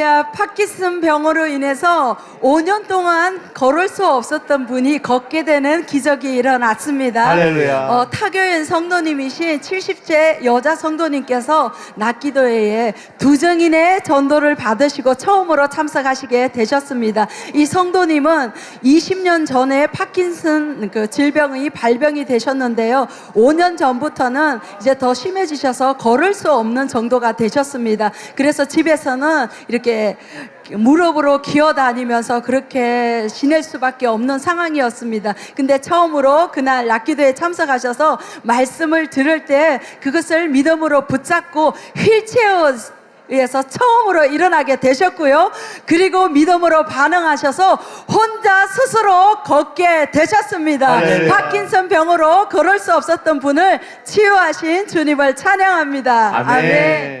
할렐루야. 파키슨 병으로 인해서 5년 동안 걸을 수 없었던 분이 걷게 되는 기적이 일어났습니다. 할렐루야. 어, 타교인 성도님이신 70세 여자 성도님께서 낮기도회에 두 증인의 전도를 받으시고 처음으로 참석하시게 되셨습니다. 이 성도님은 20년 전에 파킨슨 그 질병이 발병이 되셨는데요. 5년 전부터는 이제 더 심해지셔서 걸을 수 없는 정도가 되셨습니다. 그래서 집에서는 이렇게 무릎으로 기어다니면서 그렇게 지낼 수밖에 없는 상황이었습니다. 근데 처음으로 그날 락기도에 참석하셔서 말씀을 들을 때 그것을 믿음으로 붙잡고 휠체어 에서 처음으로 일어나게 되셨고요. 그리고 믿음으로 반응하셔서 혼자 스스로 걷게 되셨습니다. 할렐루야. 파킨슨 병으로 걸을 수 없었던 분을 치유하신 주님을 찬양합니다. 아멘.